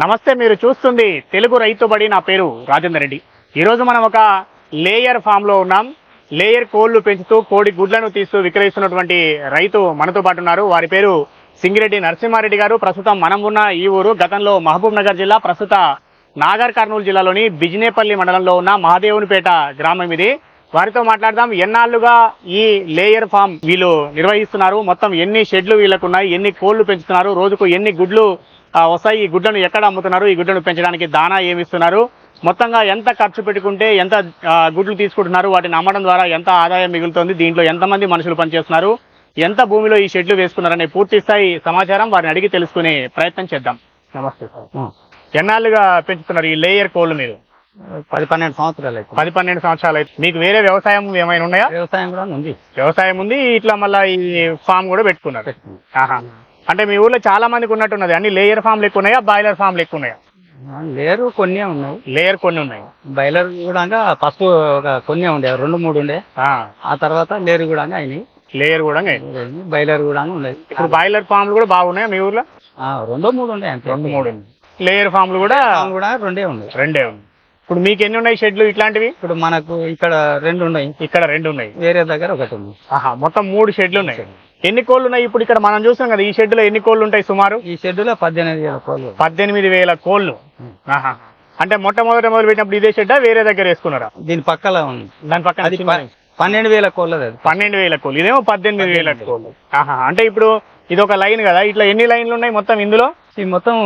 నమస్తే మీరు చూస్తుంది తెలుగు రైతు బడి నా పేరు రాజేందర్ రెడ్డి. ఈరోజు మనం ఒక లేయర్ ఫామ్లో ఉన్నాం. లేయర్ కోళ్ళు పెంచుతూ కోడి గుడ్లను తీస్తూ విక్రయిస్తున్నటువంటి రైతు మనతో పాటు ఉన్నారు. వారి పేరు సింగిరెడ్డి నరసింహారెడ్డి గారు. ప్రస్తుతం మనం ఉన్న ఈ ఊరు గతంలో మహబూబ్ నగర్ జిల్లా ప్రస్తుత నాగర్ కర్నూలు జిల్లాలోని బిజినేపల్లి మండలంలో ఉన్న మహాదేవునిపేట గ్రామం ఇది. వారితో మాట్లాడదాం. ఎన్నాళ్ళుగా ఈ లేయర్ ఫామ్ వీళ్ళు నిర్వహిస్తున్నారు? మొత్తం ఎన్ని షెడ్లు వీళ్ళకున్నాయి ఎన్ని కోళ్ళు పెంచుతున్నారు? రోజుకు ఎన్ని గుడ్లు వస్తాయి ఈ గుడ్లను ఎక్కడ అమ్ముతున్నారు? ఈ గుడ్లను పెంచడానికి దానా ఏమి ఇస్తున్నారు మొత్తంగా ఎంత ఖర్చు పెట్టుకుంటే ఎంత గుడ్లు తీసుకుంటున్నారు? వాటిని అమ్మడం ద్వారా ఎంత ఆదాయం మిగులుతుంది? దీంట్లో ఎంతమంది మనుషులు పనిచేస్తున్నారు? ఎంత భూమిలో ఈ షెడ్లు వేసుకున్నారనే పూర్తి స్థాయి సమాచారం వారిని అడిగి తెలుసుకునే ప్రయత్నం చేద్దాం. నమస్తే సార్. ఎన్నాళ్ళుగా పెంచుతున్నారు ఈ లేయర్ కోళ్ళు మీరు? పది పన్నెండు సంవత్సరాలు అయితే పది పన్నెండు సంవత్సరాలు అయితే మీకు వేరే వ్యవసాయం ఏమైనా ఉన్నాయా? వ్యవసాయం కూడా ఉంది. వ్యవసాయం ఉంది ఇట్లా మళ్ళీ ఈ ఫామ్ కూడా పెట్టుకున్నారు. అంటే మీ ఊర్లో చాలా మందికి ఉన్నట్టున్నది. అన్ని లేయర్ ఫామ్లు ఎక్కువ ఉన్నాయా బాయిలర్ ఫామ్లు ఎక్కువ ఉన్నాయా లేరు కొన్ని ఉన్నాయి. లేయర్ కొన్ని ఉన్నాయి. బయలర్ కూడా ఫస్ట్ ఒక కొన్ని ఉండే రెండు మూడు ఉండే. ఆ, తర్వాత లేరు కూడా అయినాయి. లేయర్ కూడా ఉన్నాయి. బయలర్ కూడా ఉండేది ఇప్పుడు బాయిలర్ ఫామ్లు కూడా బాగున్నాయా మీ ఊర్లో? రెండో మూడు అంతే. రెండు మూడు ఉన్నాయి. లేయర్ ఫామ్లు కూడా కూడా రెండే ఉన్నాయి రెండే ఉన్నాయి. ఇప్పుడు మీకు ఎన్ని ఉన్నాయి షెడ్లు ఇట్లాంటివి? ఇప్పుడు మనకు ఇక్కడ రెండు ఉన్నాయి. ఇక్కడ రెండు ఉన్నాయి. వేరే దగ్గర ఒకటి ఉంది. మొత్తం మూడు షెడ్లు ఉన్నాయి. ఎన్ని కోళ్ళు ఉన్నాయి? ఇప్పుడు ఇక్కడ మనం చూస్తాం కదా ఈ షెడ్లో ఎన్ని కోళ్ళు ఉంటాయి సుమారు? ఈ షెడ్యూలో పద్దెనిమిది వేల కోళ్ళు. పద్దెనిమిది వేల కోళ్ళు. ఆహా. అంటే మొట్టమొదట మొదలు పెట్టినప్పుడు ఇదే షెడ్డా వేరే దగ్గర వేసుకున్నారా? దీని పక్కల ఉంది. దాని పక్కన పన్నెండు వేల కోళ్ళది అది. పన్నెండు వేల కోళ్ళు. ఇదేమో పద్దెనిమిది వేల కోళ్ళు. ఆహా. అంటే ఇప్పుడు ఇది ఒక లైన్ కదా ఇట్లా ఎన్ని లైన్లు ఉన్నాయి మొత్తం ఇందులో? మొత్తం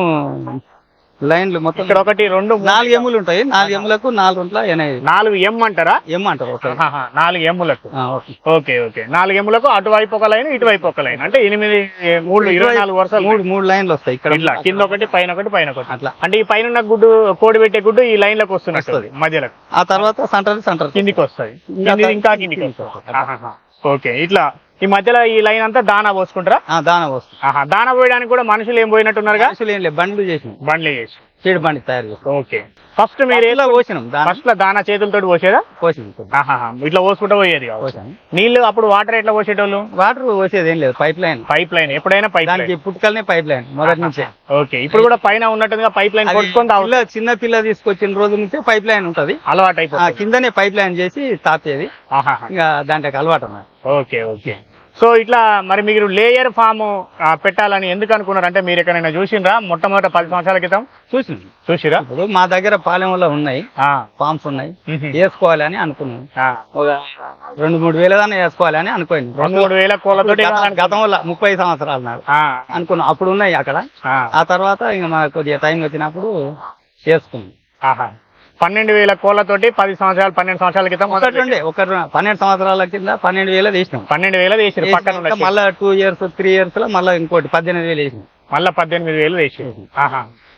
లైన్లు మొత్తం ఇక్కడ ఒకటి రెండు నాలుగు ఎమ్ములు ఉంటాయి. నాలుగు ఎమ్ములకు నాలుగు నాలుగు ఎం అంటారా? ఎమ్ అంటారు నాలుగు ఎమ్ములకు. ఓకే. ఓకే నాలుగు ఎమ్ములకు అటువైపు ఒక లైన్ ఇటువైపు ఒక లైన్. అంటే ఎనిమిది మూడు ఇరవై నాలుగు వరుసలు. మూడు మూడు లైన్లు వస్తాయి ఇక్కడ. ఇట్లా కింద ఒకటి పైన ఒకటి పైన ఒకటి. అట్లా. అంటే ఈ పైన ఉన్న గుడ్డు కోడి పెట్టే గుడ్డు ఈ లైన్లకు వస్తున్నట్టు వస్తది. మధ్యలో ఆ తర్వాత సెంటర్ సెంటర్ కిందికి వస్తుంది ఇంకా కిందికి. ఆహాహా. ఓకే ఇట్లా. ఈ మధ్యలో ఈ లైన్ అంతా దానా పోసుకుంటారా? దాన ఆహా దానా పోయడానికి కూడా మనుషులు ఏం పోయినట్టున్నారుగా? మనుషులు ఏం లేదు బండ్లు చేసినాం. బండ్లు చేసి సీడ్ బండి తయారు ఓకే. ఫస్ట్ మీరు ఇలా పోసినాం ఫస్ట్లో దానా చేతులతో పోసేదా? పోసినాం. ఇట్లా పోసుకుంటూ పోయేది నీళ్ళు అప్పుడు వాటర్ ఎట్లా పోసేటోళ్ళు? వాటర్ పోసేది ఏం లేదు పైప్ లైన్. Pipeline. ఎప్పుడైనా పైప్ లైన్. దానికి పుట్టుకలనే పైప్ లైన్ మొదటి నుంచే. ఓకే. ఇప్పుడు కూడా పైన ఉన్నట్టుగా పైప్ లైన్ కొట్టుకొని చిన్న పిల్ల తీసుకొచ్చిన రోజు నుంచే పైప్ లైన్ ఉంటది. అలవాటు అయిపోతుంది కిందనే పైప్ లైన్ చేసి తాపేది. ఇంకా దాంట్లోకి అలవాటు ఓకే ఓకే. సో ఇట్లా మరి మీరు లేయర్ ఫామ్ పెట్టాలని ఎందుకు అనుకున్నారు? అంటే మీరు ఎక్కడైనా చూసిండ్రా మొట్టమొదట పది సంవత్సరాల క్రితం? చూసినాం. చూసిరా ఇప్పుడు మా దగ్గర పాలెంలో ఉన్నాయి. ఫామ్స్ ఉన్నాయి. వేసుకోవాలి అని అనుకున్నాం. ఒక రెండు మూడు వేల దాన్ని వేసుకోవాలి అని అనుకోండి. రెండు మూడు వేల కోళ్ళతోటి గతంలో ముప్పై సంవత్సరాలు ఆ, అనుకున్నాం. అప్పుడు ఉన్నాయి అక్కడ. ఆ, ఆ తర్వాత ఇంకా మాకు కొద్దిగా టైం వచ్చినప్పుడు చేసుకున్నాం. ఆహా. పన్నెండు వేల కోళ్ళతోటి పది సంవత్సరాలు పన్నెండు సంవత్సరాల క్రితం ఒకటి ఒక పన్నెండు సంవత్సరాల కింద పన్నెండు వేలు వేసినాం పన్నెండు వేల వేసారు పక్కన మళ్ళా టూ ఇయర్స్ త్రీ ఇయర్స్లో మళ్ళీ ఇంకోటి పద్దెనిమిది వేలు వేసినాం మళ్ళా పద్దెనిమిది వేలు వేసి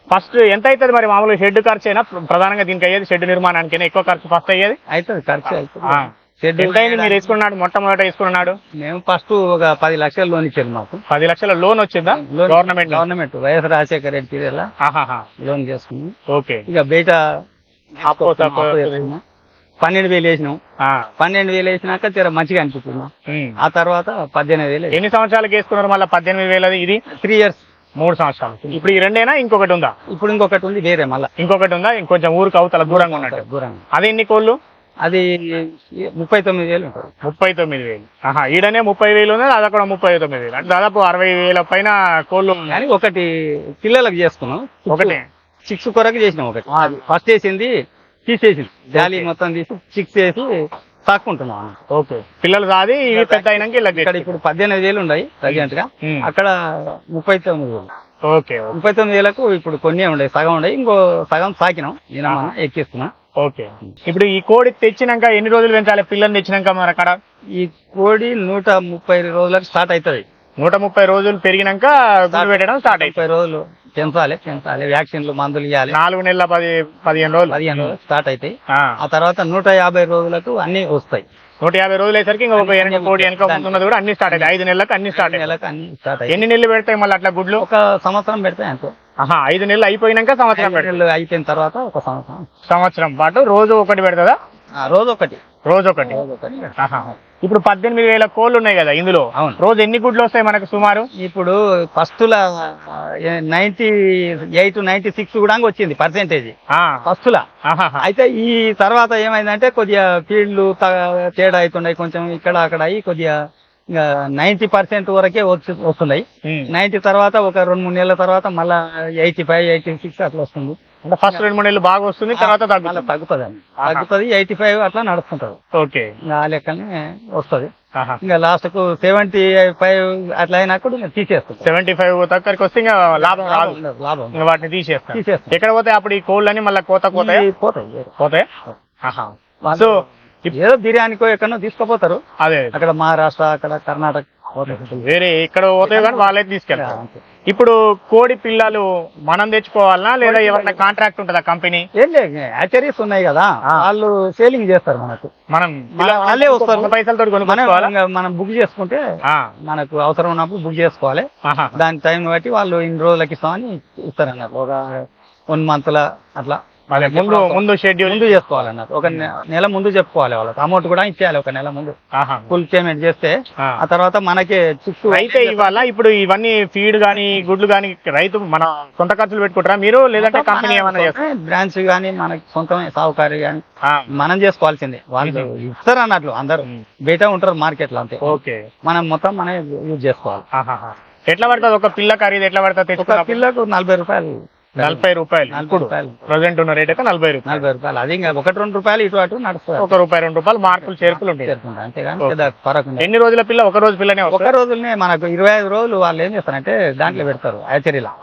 ఫస్ట్ ఎంత అవుతుంది మరి మామూలుగా షెడ్ ఖర్చు అయినా? ప్రధానంగా దీనికి అయ్యేది షెడ్ నిర్మాణానికి ఎక్కువ ఖర్చు ఫస్ట్ అయ్యేది? అవుతుంది ఖర్చు అవుతుంది. షెడ్ ఎంత అయింది మీరు వేసుకున్నాడు? మొట్టమొదట వేసుకున్నాడు? మేము ఫస్ట్ ఒక పది లక్షలు లోన్ ఇచ్చారు మాకు. పది లక్షల లోన్ వచ్చిందా? Government government Y S Rajasekhara Reddy. Loan చేసుకున్నాం. ఓకే. ఇక బయట అప్పు. పన్నెండు వేలు వేసినాం. ఆ. పన్నెండు వేలు వేసినాక జర మంచిగా ఉమ్. ఆ తర్వాత పద్దెనిమిది వేలు ఎన్ని సంవత్సరాలకు వేసుకున్నారు మళ్ళీ పద్దెనిమిది వేలది? ఇది? త్రీ ఇయర్స్ మూడు సంవత్సరాలు. ఇప్పుడు ఈ రెండేనా? ఇంకొకటి ఉందా? ఇప్పుడు ఇంకొకటి ఉంది వేరే మళ్ళా. ఇంకొకటి ఉందా? ఇంకొంచెం ఊరికి అవతల దూరంగా ఉన్నట్టు. దూరంగా. అది ఎన్ని కోళ్ళు? అది ముప్పై తొమ్మిది వేలు ఉంటుంది. ముప్పై తొమ్మిది వేలు. ఆహా ఈడనే ముప్పై వేలు ఉంది అది అక్కడ ముప్పై తొమ్మిది వేలు. అంటే దాదాపు అరవై వేల పైన కోళ్ళు. కానీ ఒకటి పిల్లలకు చేసుకున్నాం. ఒకటే. చిక్స్ కొరకు చేసినాం ఒకటి. ఫస్ట్ వేసింది తీసేసింది. జాలి మొత్తం తీసి చిక్స్ వేసి తాక్కుంటున్నాం. ఓకే. పిల్లలు సాది ఇవి పెద్ద అయినాక ఇక్కడ ఇప్పుడు పద్దెనిమిది వేలు ఉన్నాయి ప్రజెంట్గా ఉమ్. అక్కడ ముప్పై తొమ్మిది వేలు. ఓకే. ముప్పై తొమ్మిది వేలకు ఇప్పుడు కొన్ని ఉన్నాయి సగం ఉన్నాయి ఇంకో సగం సాకినాం. నేను ఎక్కిస్తున్నాం. ఓకే. ఇప్పుడు ఈ కోడి తెచ్చినాక ఎన్ని రోజులు పెంచాలి? పిల్లని తెచ్చినాక మరి అక్కడ ఈ కోడి నూట ముప్పై రోజులకు స్టార్ట్ అవుతుంది. నూట ముప్పై రోజులు పెరిగినాక గుడ్లు పెట్టడం స్టార్ట్ అవుతుంది ముప్పై రోజులు పెంచాలి పెంచాలి. వ్యాక్సిన్లు మందులు ఇవ్వాలి నాలుగు నెలల పది పదిహేను రోజులు. పదిహేను రోజులు స్టార్ట్ అవుతాయి ఆ. ఆ తర్వాత నూట యాభై రోజులకు అన్ని వస్తాయి. నూట యాభై రోజులు అయ్యేసరికి ఇంకా ఒక ఎనిమిది కోడి వెనక ముందున్నది కూడా అన్ని స్టార్ట్ అవుతాయి ఐదు నెలలకు అన్ని స్టార్ట్ అవుతాయి నెలకు అన్ని స్టార్ట్ అవుతాయి ఎన్ని నెలలు పెడతాయి మళ్ళీ అట్లా గుడ్లు? ఒక సంవత్సరం పెడితే అంతే. ఆహా ఐదు నెలలు అయిపోయినాక సంవత్సరం పెడతాయి. నెలలు అయిపోయిన తర్వాత ఒక సంవత్సరం. సంవత్సరం పాటు రోజు ఒకటి పెడతదా? ఆ, రోజు ఒకటి. రోజు ఒకటి. ఇప్పుడు పద్దెనిమిది వేల కోళ్ళు ఉన్నాయి కదా ఇందులో. రోజు ఎన్ని గుడ్లు వస్తాయి మనకు సుమారు? ఇప్పుడు first ninety eight ninety six కూడా వచ్చింది పర్సెంటేజ్. ఆ, ఫస్ట్ లా ఆహాహా. అయితే ఈ తర్వాత ఏమైందంటే కొద్దిగా ఫీల్డ్లు తేడా అవుతున్నాయి. కొంచెం ఇక్కడ అక్కడ అయ్యి కొద్దిగా ఇంకా నైన్టీ పర్సెంట్ వరకే వచ్చి వస్తున్నాయి. నైన్టీ తర్వాత ఒక రెండు మూడు నెలల తర్వాత మళ్ళా ఎయిటీ ఫైవ్ ఎయిటీ సిక్స్ అట్లా వస్తుంది. అంటే ఫస్ట్ రెండు మూడు నెలలు బాగా వస్తుంది తర్వాత తగ్గుతుంది. తగ్గుతుంది. అండి. తగ్గుతుంది ఎయిటీ ఫైవ్ అట్లా నడుస్తుంటది. ఓకే. ఆ లెక్కనే వస్తుంది. ఇంకా లాస్ట్కు సెవెంటీ ఫైవ్ అట్లా అయినప్పుడు ఇంకా తీసేస్తుంది. సెవెంటీ ఫైవ్ దగ్గరికి వస్తే ఇంకా లాభం రాదు. లాభం ఇంకా వాటిని తీసేస్తాం తీసేస్తాం ఎక్కడ పోతే అప్పుడు ఈ కోళ్ళని మళ్ళీ కోత ఇవి పోతాయి పోతాయి. వాళ్ళు సో ఏదో బిర్యానీకో ఎక్కడో తీసుకుపోతారు. అదే. అక్కడ మహారాష్ట్ర అక్కడ కర్ణాటక. వేరే ఎక్కడ పోతాయి కానీ వాళ్ళైతే తీసుకెళ్తారు. ఇప్పుడు కోడి పిల్లలు మనం తెచ్చుకోవాలనా లేదా ఎవరైనా కాంట్రాక్ట్ ఉంటుందా కంపెనీ? ఏం లేదు హ్యాచరీస్ ఉన్నాయి కదా. వాళ్ళు సేలింగ్ చేస్తారు మనకు. మనం వాళ్ళే వస్తారు. సొంత పైసలతో మనం కొనుక్కోవాలా? ఇంకా మనం బుక్ చేసుకుంటే మనకు అవసరం ఉన్నప్పుడు బుక్ చేసుకోవాలి. దాని టైం బట్టి వాళ్ళు ఇన్ని రోజులకి ఇస్తామని ఇస్తారు అన్నట్టు ఒక వన్ మంత్ ల అట్లా. అదే ముందు ముందు షెడ్యూల్ ముందు చేసుకోవాలన్నట్టు ఒక నెల ముందు చెప్పుకోవాలి వాళ్ళకి. అమౌంట్ కూడా ఇచ్చేయాలి ఒక నెల ముందు. ఫుల్ పేమెంట్ చేస్తే ఆ. తర్వాత మనకి చిక్కు అయితే ఇవాళ ఇప్పుడు ఇవన్నీ ఫీడ్ గానీ గుడ్లు గానీ రైతు మన సొంత ఖర్చులు పెట్టుకుంటారా? మీరు లేదంటే కంపెనీ ఏమైనా బ్రాంచ్ గానీ మనకి సొంతమే సాహుకారి గానీ. మనం చేసుకోవాల్సిందే. వాళ్ళు ఇస్తారు అన్నట్లు అందరూ. బయట ఉంటారు మార్కెట్లో అంతే. ఓకే. మనం మొత్తం మనం యూజ్ చేసుకోవాలి. ఎట్లా పడుతుంది? ఒక పిల్ల ఖరీదు ఎట్లా పడుతుంది? పిల్లకు నలభై రూపాయలు. నలభై రూపాయలు. నలభై ఇప్పుడు రూపాయలు. ప్రజెంట్ ఉన్న రేట్ అయితే నలభై రూపాయలు. నలభై రూపాయలు. అది ఇంకా ఒకటి రెండు రూపాయలు ఇటు అటు నడుస్తుంది ఒక రూపాయి రెండు రూపాయలు మార్కులు చేర్పులు ఉంటాయి. అంతేగాని. ఎన్ని రోజుల పిల్ల? ఒక రోజు పిల్లనే ఒక రోజులనే మనకు ఇరవై ఐదు రోజులు వాళ్ళు ఏం చేస్తారంటే దాంట్లో పెడతారు.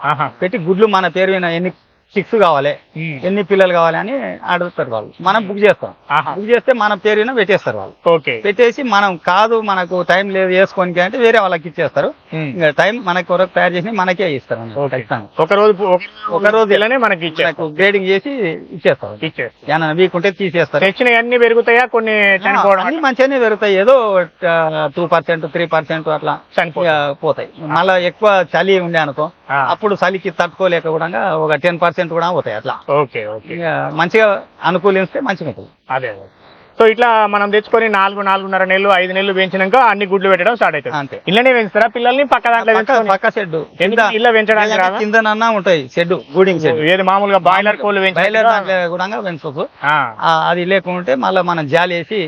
ఆహా. పెట్టి గుడ్లు మన పేరు ఎన్ని చిక్స్ కావాలి. ఎన్ని పిల్లలు కావాలి అని అడుగుతారు వాళ్ళు. మనం బుక్ చేస్తాం. బుక్ చేస్తే మన పేరు మీద పెట్టేస్తారు వాళ్ళు. ఓకే. పెట్టేసి మనం కాదు మనకు టైం లేదు వేసుకోనికి అంటే వేరే వాళ్ళకి ఇచ్చేస్తారు. ఇంకా టైం మనకి కొరకు తయారు చేసి మనకే ఇస్తారు ఒక రోజు ఒక- రోజు పిల్లనే మనకి గ్రేడింగ్ చేసి ఇచ్చేస్తారు. ఇచ్చేస్తారు. ఏమన్నా వీక్ ఉంటే తీసేస్తారు అన్ని పెరుగుతాయా? కొన్ని అన్ని మంచిగానే పెరుగుతాయి. ఏదో టూ పర్సెంట్ త్రీ పర్సెంట్ అట్లా పోతాయి. మళ్ళీ ఎక్కువ చలి ఉండే అనుకో. అప్పుడు చలికి తట్టుకోలేక కూడా ఒక టెన్ పర్సెంట్ కూడా పోతాయి అట్లా. Okay okay. ఇక మంచిగా అనుకూలిస్తే మంచిగా ఉంటుంది. అదే అదే. సో ఇట్లా మనం తెచ్చుకొని నాలుగు నాలుగున్నర నెలలు ఐదు నెలలు పెంచినాక అన్ని గుడ్లు పెట్టడం స్టార్ట్ అవుతుంది. అంతే. ఇళ్ళనే పెంచుతారా? పిల్లల్ని పక్క దాంట్లో పక్క పెంచుకొని? పక్క షెడ్ ఎందుకు ఇళ్ళ పెంచడానికి రాదా? కిందనన్నా ఉంటాయి షెడ్ గూడింగ్ షెడ్ ఏది మామూలుగా బాయిలర్ కోళ్ళు బయలుదేరి పెంచారు దాంట్లో కూడా పెంచుకోవచ్చు. అది లేకుంటే మళ్ళీ మనం జాలి వేసి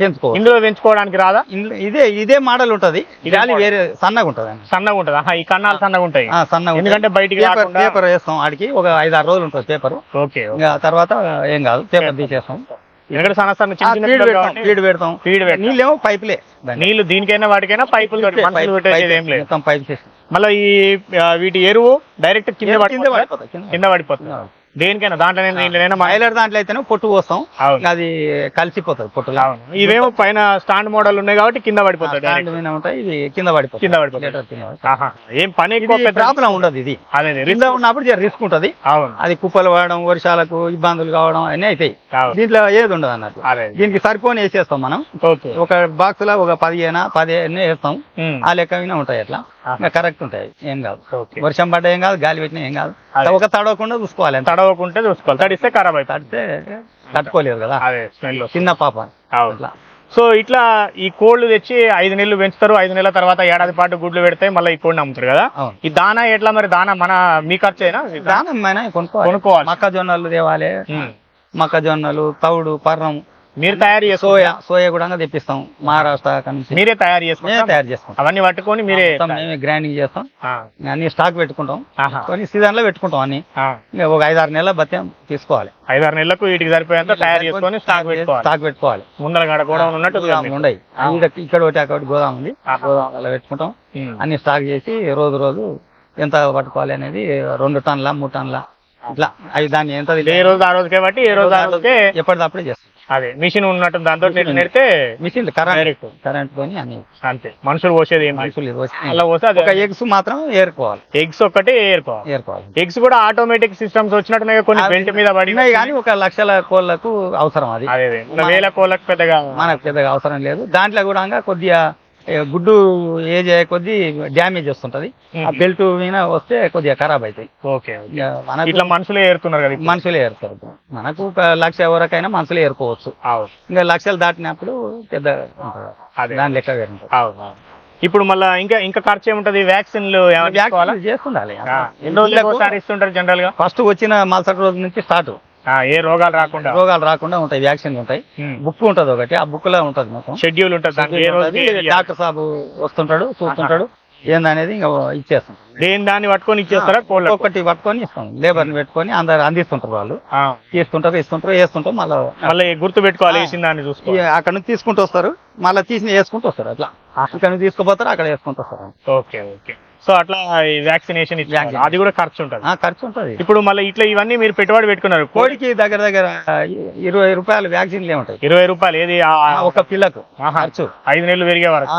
పెంచుకోవచ్చు ఇందులో పెంచుకోవడానికి రాదా? ఇదే ఇదే మోడల్ ఉంటది. model. వేరే సన్నగా ఉంటది సన్నగా ఉంటుంది? ఈ కన్నాలు సన్నగా ఉంటాయి. సన్నగా. ఎందుకంటే బయటికి పేపర్ వేస్తాం ఆడికి. ఒక ఐదు ఆరు రోజులు ఉంటుంది పేపర్ ఓకే తర్వాత ఏం కాదు పేపర్ తీసేస్తాం. ఎందుకంటే సన్న సన్న చిన్న చిన్న ఫీడ్ పెడతాం ఫీడ్ పెడతాం. నీళ్ళేమో పైపులే. నీళ్ళు దీనికైనా వాటికైనా పైపులు ఏం లేదు. పైప్ చేస్తాం. మళ్ళీ ఈ వీటి ఎరువు డైరెక్ట్ కింద కింద పడిపోతుందా? కింద పడిపోతుంది? దేనికైనా దాంట్లోనే నీళ్ళైనా బాయిలర్ దాంట్లో అయితేనే పొట్టు పోస్తాం. అది కలిసిపోతుంది పొట్టు అవును. ఇవేమో పైన స్టాండ్ మోడల్ ఉన్నాయి కాబట్టి కింద పడిపోతాయి స్టాండ్. మీద ఉంటాయి ఇది కింద పడిపోతుంది కింద పడిపోతుంది. పడిపోతుంది. ఏం పని ఎక్కువ ప్రాబ్లం ఉండదు ఇది. అదే కింద ఉన్నప్పుడు రిస్క్ ఉంటది. అవును. అది కుప్పలు పడడం వర్షాలకు ఇబ్బందులు కావడం అన్నీ అవుతాయి దీంట్లో ఏది ఉండదు అన్నట్టు. దీనికి సరిపోని వేసేస్తాం మనం. ఒక బాక్స్లో ఒక పదిహేను పదిహేను వేస్తాం. ఆ లెక్క ఉంటాయి అట్లా. కరెక్ట్ ఉంటాయి. ఏం కాదు. వర్షం పడ్డా ఏం కాదు గాలి పెట్టినా ఏం కాదు. ఒక తడవకుండా చూసుకోవాలి తడవకుంటే చూసుకోవాలి. తడిస్తే ఖరాబ్ అవుతుంది. తడితే తట్టుకోలేదు కదా. చిన్న పాప. అట్లా. సో ఇట్లా ఈ కోళ్ళు తెచ్చి ఐదు నెలలు పెంచుతారు. ఐదు నెలల తర్వాత ఏడాది పాటు గుడ్లు పెడతాయి మళ్ళీ ఈ కోడిని అమ్ముతారు కదా. ఈ దానా ఎట్లా మరి? దానా మన మీ ఖర్చేనా? దానం మన కొనుక్కోవాలి. కొనుక్కోవాలి. మొక్కజొన్నలు తేవాలి. మొక్కజొన్నలు తౌడు పర్రం. మీరు తయారు చేసుకో సోయా సోయా కూడా తెప్పిస్తాం మహారాష్ట్ర మీరే తయారు మేమే చేసుకుంటారు తయారు చేస్తాం అవన్నీ పట్టుకొని మీరే మేమే గ్రైండింగ్ చేస్తాం. అన్ని స్టాక్ పెట్టుకుంటాం. కొన్ని సీజన్లో పెట్టుకుంటాం అన్ని. ఒక ఐదారు నెలల బత్యం తీసుకోవాలి. ఐదారు నెలలకు వీటికి సరిపోయేంత తయారు చేసుకొని స్టాక్ పెట్టుకోవాలి. స్టాక్ పెట్టుకోవాలి. ముందర గడ కూడా ఉన్నట్టు ఉండయి. ఇక్కడ ఒకటి అక్కడ గోదాం ఉంది. గోదాములలో పెట్టుకుంటాం. అన్ని స్టాక్ చేసి రోజు రోజు ఎంత పట్టుకోవాలి అనేది రెండు టన్నుల మూడు టన్నుల ఇట్లా. అవి దాన్ని ఎంత ఏ రోజు ఆ రోజుకే బట్టి ఏ రోజు ఆ రోజుకే ఎప్పటిదప్పుడే చేస్తాం. అదే మిషన్ ఉన్నట్టు దాంతో నెడితే మిషన్ కరెంట్. కరెంట్ తోని అన్ని. అంతే మనుషులు పోసేది. మనుషులు అలా పోస్తే ఒక ఎగ్స్ మాత్రం ఏరుకోవాలి. ఎగ్స్ ఒక్కటే ఏరుకోవాలి. ఏరుకోవాలి. ఎగ్స్ కూడా ఆటోమేటిక్ సిస్టమ్స్ వచ్చినట్టున్నాయి కొన్ని బెల్ట్ మీద పడి ఉన్నాయి కానీ ఒక లక్షల కోళ్ళకు అవసరం అది. వేల కోళ్ళకి పెద్దగా మనకు పెద్దగా అవసరం లేదు. దాంట్లో కూడా కొద్దిగా గుడ్డు ఏజ్ అయ్యే కొద్దీ డ్యామేజ్ వస్తుంటది. ఆ బెల్ట్ మీద వస్తే కొద్దిగా ఖరాబ్ అవుతాయి ఓకే ఇట్లా మనుషులే ఏరుతున్నారు కదా. మనుషులే ఏరుతారు. మనకు ఒక లక్ష వరకైనా మనుషులే ఏరుకోవచ్చు. ఇంకా లక్షలు దాటినప్పుడు పెద్ద దాని లెక్క. ఇప్పుడు మళ్ళా ఇంకా ఇంకా ఖర్చు ఏముంటది? వ్యాక్సిన్లు చేస్తుండాలి. ఎన్ని ఒకసారి ఇస్తుంటారు జనరల్గా? ఫస్ట్ వచ్చిన మరుసటి రోజు నుంచి స్టార్ట్. ఏ రోగాలు రాకుండా. రోగాలు రాకుండా ఉంటాయి వ్యాక్సిన్ ఉంటాయి. బుక్ ఉంటది ఒకటి ఆ బుక్లో ఉంటది మొత్తం. షెడ్యూల్ ఉంటుంది డాక్టర్ సాబు వస్తుంటాడు చూస్తుంటాడు. ఏందనేది ఇంకా ఇచ్చేస్తాం. దేని దాన్ని పట్టుకొని ఇచ్చేస్తారా కోళ్ళ ఒకటి పట్టుకొని ఇస్తాం. లేబర్ని పెట్టుకొని అందరు అందిస్తుంటారు వాళ్ళు. తీసుకుంటారు ఇస్తుంటారు వేస్తుంటారు మళ్ళీ మళ్ళీ గుర్తు పెట్టుకోవాలి వేసిన దాన్ని చూసుకో. అక్కడ నుంచి తీసుకుంటూ వస్తారు మళ్ళీ తీసి వేసుకుంటూ వస్తారు అట్లా. ఇక్కడ నుంచి తీసుకుపోతారు అక్కడ వేసుకుంటూ వస్తారు. Okay okay. సో అట్లా వ్యాక్సినేషన్ ఇచ్చారు. అది కూడా ఖర్చు ఉంటుంది. ఖర్చు ఉంటది. ఇప్పుడు మళ్ళీ ఇట్లా ఇవన్నీ మీరు పెట్టుబడి పెట్టుకున్నారు. కోడికి దగ్గర దగ్గర ఇరవై రూపాయలు వ్యాక్సిన్లే ఉంటాయి ఇరవై రూపాయలు ఏది? ఒక పిల్లకు. ఖర్చు. ఐదు నెలలు పెరిగే వరకు.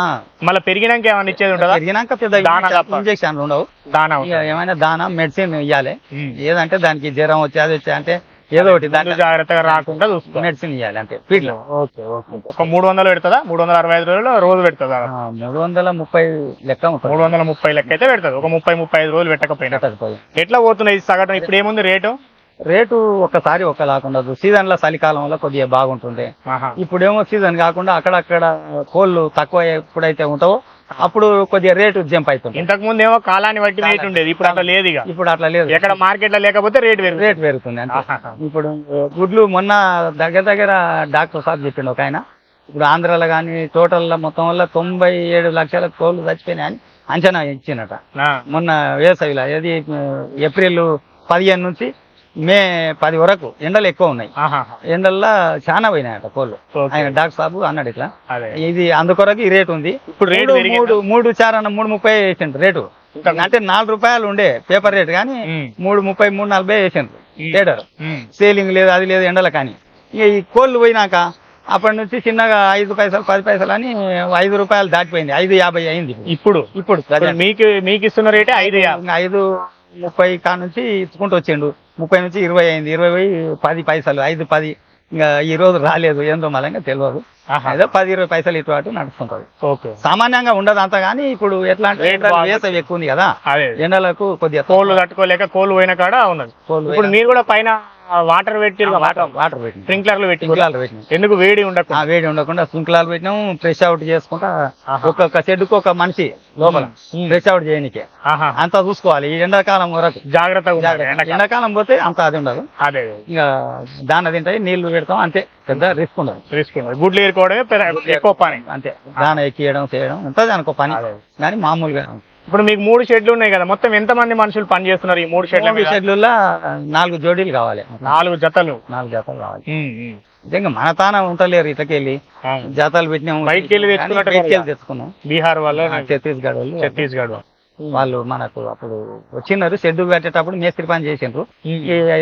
మళ్ళీ పెరిగినాక ఏమైనా ఇచ్చేది ఉంటుందా? పెరిగినాక పెద్ద. ఇంజక్షన్లు ఉండవు. దానా ఏమైనా దానా మెడిసిన్ ఇవ్వాలి. ఏదంటే దానికి జ్వరం వచ్చి అది వచ్చి అంటే ఏదో ఒకటి జాగ్రత్తగా రాకుండా చూసుకో మెడిసిన్ ఇవ్వాలి అంతే. Field okay okay. ఒక మూడు వందలు పెడుతుందా? మూడు వందల అరవై ఐదు రోజులు రోజు పెడుతుందా? మూడు వందల ముప్పై లెక్క ఉంటుంది మూడు వందల ముప్పై లెక్క అయితే పెడుతుంది. ఒక ముప్పై ముప్పై ఐదు రోజులు పెట్టకపోయినా. పెట్టకపోయి. ఎట్లా పోతున్నాయి సగటు ఇప్పుడు ఏముంది రేటు? రేటు ఒకసారి ఒకలాగా ఉండదు. సీజన్లో చలికాలంలో కొద్దిగా బాగుంటుంది. ఇప్పుడేమో సీజన్ కాకుండా అక్కడక్కడ కోళ్ళు తక్కువ ఎప్పుడైతే ఉంటావో అప్పుడు కొద్దిగా రేటు జంప్ అవుతుంది ఇంతకు ముందు ఏమో కాలాన్ని బట్టి రేట్ ఉండేది ఇప్పుడు అట్లా లేదు ఇక ఇప్పుడు అట్లా లేదు. ఎక్కడ మార్కెట్లో లేకపోతే రేట్ పెరుగుతుంది. రేట్ పెరుగుతుంది. ఇప్పుడు గుడ్లు మొన్న దగ్గర దగ్గర డాక్టర్ సాబ్ చెప్పిండు ఒక ఆయన. ఇప్పుడు ఆంధ్రాలో కానీ టోటల్ మొత్తం వల్ల తొంభై ఏడు లక్షల కోళ్ళు చచ్చిపోయినాయి అని అంచనా ఇచ్చినట మొన్న వేసవిలో ఏది ఏప్రిల్ పదిహేను నుంచి మే పది వరకు ఎండలు ఎక్కువ ఉన్నాయి. ఎండల్లో చాలా పోయినాయట కోళ్ళు. ఆయన డాక్టర్ సాబు అన్నాడు ఇట్లా. ఇది అందుకొరకు ఈ రేటు ఉంది. ఇప్పుడు రేటు మూడు-? మూడు మూడు చారన్న మూడు ముప్పై వేసిండ్రు రేటు. అంటే నాలుగు రూపాయలు ఉండే పేపర్ రేట్ కానీ మూడు ముప్పై మూడు నలభై వేసిండ్రు. లీటర్. సేలింగ్ లేదు అది లేదు ఎండల కానీ. ఇక ఈ కోళ్ళు పోయినాక అప్పటి నుంచి చిన్నగా ఐదు పైసలు పది పైసలు అని ఐదు రూపాయలు దాటిపోయింది. ఐదు యాభై అయింది ఇప్పుడు. ఇప్పుడు మీకు మీకు ఇస్తున్న రేటే ఐదు ఐదు ముప్పై కా నుంచి ఇచ్చుకుంటూ వచ్చిండు. ముప్పై నుంచి ఇరవై అయింది. ఇరవై పోయి పది పైసలు ఐదు పది. ఇంకా ఈ రోజు రాలేదు. ఏందో మళ్ళీ తెలియదు. ఏదో పది ఇరవై పైసలు ఇటు అటు నడుస్తుంటది. ఓకే. సామాన్యంగా ఉండదు అంత కానీ ఇప్పుడు ఎట్లా అంటే వేసవి ఎక్కువ ఉంది కదా. ఎండలకు కొద్దిగా కోళ్ళు తట్టుకోలేక కోళ్ళు పోయిన కాడ ఉన్నది. ఇప్పుడు మీరు కూడా పైన వాటర్ పెట్టి వాటర్ వాటర్ పెట్టినాం. స్ప్రింక్లర్లు పెట్టి స్ప్రింక్లర్లు పెట్టినాం. ఎందుకు వేడి ఉండకుండా? వేడి ఉండకుండా స్ప్రింక్లర్లు పెట్టినాం. ఫ్రెష్ అవుట్ చేసుకుంటా. ఒక్కొక్క షెడ్కి ఒక మనిషి లోపల. ఫ్రెష్ అవుట్ చేయనికే. ఆహా. అంతా చూసుకోవాలి. ఈ ఎండాకాలం వరకు. జాగ్రత్తగా. ఎండాకాలం. పోతే అంత అది ఉండదు. అదే. ఇంకా దాన తింటాయి నీళ్ళు పెడతాం అంతే. పెద్ద రిస్క్ ఉండదు. తీసుకున్నది గుడ్లు ఏరుకోవడమే పెద్ద- ఎక్కువ పని. అంతే. దాన ఎక్కియడం చేయడం ఉంటుంది అనుకో పని. కానీ మామూలుగా ఇప్పుడు మీకు మూడు షెడ్లు ఉన్నాయి కదా మొత్తం ఎంత మంది మనుషులు పని చేస్తున్నారు ఈ మూడు షెడ్ల మీద? షెడ్యూల్లో నాలుగు జోడీలు కావాలి. నాలుగు జతలు. నాలుగు జతలు కావాలి. నిజంగా మన తాన ఉంటలేరు ఇటకెళ్ళి ఆ. జాతాలు పెట్టినాము. బయటికి వెళ్ళి కానీ తెచ్చుకున్నట్టు బయటికి కదా. వెళ్ళి తెచ్చుకున్నాం. బీహార్ వాళ్ళు ఆ, ఛత్తీస్గఢ్ వాళ్ళు. ఛత్తీస్గఢ్ వాళ్ళు. మనకు అప్పుడు వచ్చినారు షెడ్ పెట్టేటప్పుడు మేస్త్రి పని చేసిండ్రు. ఈ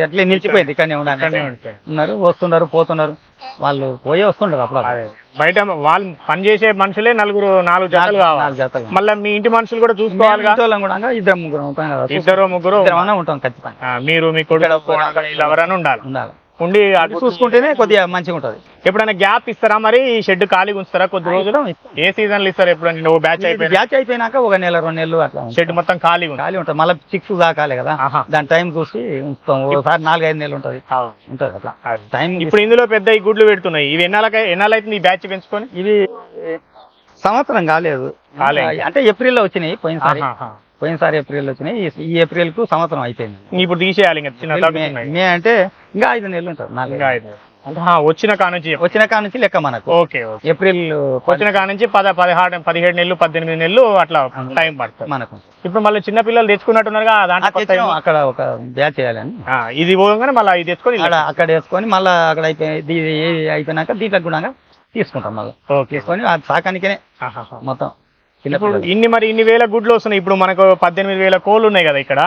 అట్లే నిలిచిపోయింది ఇక్కడనే ఉంటాయి. ఉన్నారు వస్తున్నారు పోతున్నారు. వాళ్ళు పోయే వస్తుండరు అప్పుడు అదే. బయట వాళ్ళు పని చేసే మనుషులే నలుగురు నాలుగు జతలు కావాలి. జతలు మళ్ళీ మీ ఇంటి మనుషులు కూడా చూసుకోవాలిగా? ఇంటోళ్ళం కూడా ఇద్దరు ముగ్గురు ఉంటాం కదా ఇద్దరు ముగ్గురు ఇద్దరమన్నా ఉంటాం ఖచ్చితంగా. ఆ, మీరు మీ కొడుకు కోడలు వీళ్ళు ఎవరైనా ఉండాలి. ఉండాలి. ఉండి అటు చూసుకుంటేనే కొద్దిగా మంచిగా ఉంటది. ఎప్పుడైనా గ్యాప్ ఇస్తారా మరి? ఈ షెడ్ ఖాళీగా ఉంచుతారా? కొద్ది రోజులు? ఏ సీజన్లు ఇస్తారు ఎప్పుడైనా? నువ్వు బ్యాచ్ అయిపోయినా? బ్యాచ్ అయిపోయినాక ఒక నెల రెండు నెలలు అట్లా. షెడ్ మొత్తం ఉంది ఖాళీ ఉంటుంది. మళ్ళీ చిక్స్ దాకాలి కదా. దాని టైం చూసి ఉంచుతాం. ఒకసారి నాలుగైదు నెలలు ఉంటది. ఉంటది అట్లా. టైం ఇప్పుడు ఇందులో పెద్ద ఈ గుడ్లు పెడుతున్నాయి. ఇవి ఎన్నాళ్ళకి ఎన్నాళ్ళు అవుతుంది ఈ బ్యాచ్ పెంచుకొని? ఇవి సంవత్సరం కాలేదు. అంటే ఏప్రిల్లో వచ్చినాయి పోయినసారి. పోయినసారి ఏప్రిల్ వచ్చినాయి. ఈ- ఈ ఏప్రిల్కు సంవత్సరం అయిపోయింది. ఇప్పుడు తీసేయాలి ఇంకా చిన్న మే- తగ్గుతున్నాయి మే అంటే ఇంకా ఐదు నెలలు ఉంటుంది నాలుగు ఇంకా ఐదు. అంటే ఆ, వచ్చిన కా నుంచి చెప్పు. వచ్చిన కాడ నుంచి లెక్క మనకు. Okay okay. ఏప్రిల్ వచ్చిన కా నుంచి పద పదిహారు పదిహేడు నెలలు పద్దెనిమిది నెలలు అట్లా టైం పడుతుంది. మనకు. ఇప్పుడు మళ్ళీ చిన్న పిల్లలు తెచ్చుకున్నట్టున్నారుగా ఆ దాంట్లో కొత్త తెచ్చాం, అక్కడ ఒక బ్యాచ్ చేయాలని. ఆ, ఇది పోగానే మళ్ళీ ఇది తెచ్చుకొని అక్కడ అక్కడ వేసుకొని మళ్ళీ అక్కడ అయిపోయి అయిపోయినాక దీంట్లో కూడా తీసుకుంటాం మళ్ళీ. ఓకే. తీసుకొని అది సాకానికనే ఆహాహా. మొత్తం. ఇప్పుడు. ఇన్ని మరి ఇన్ని వేల గుడ్లు వస్తున్నాయి. ఇప్పుడు మనకు పద్దెనిమిది వేల కోళ్ళు ఉన్నాయి కదా ఇక్కడ.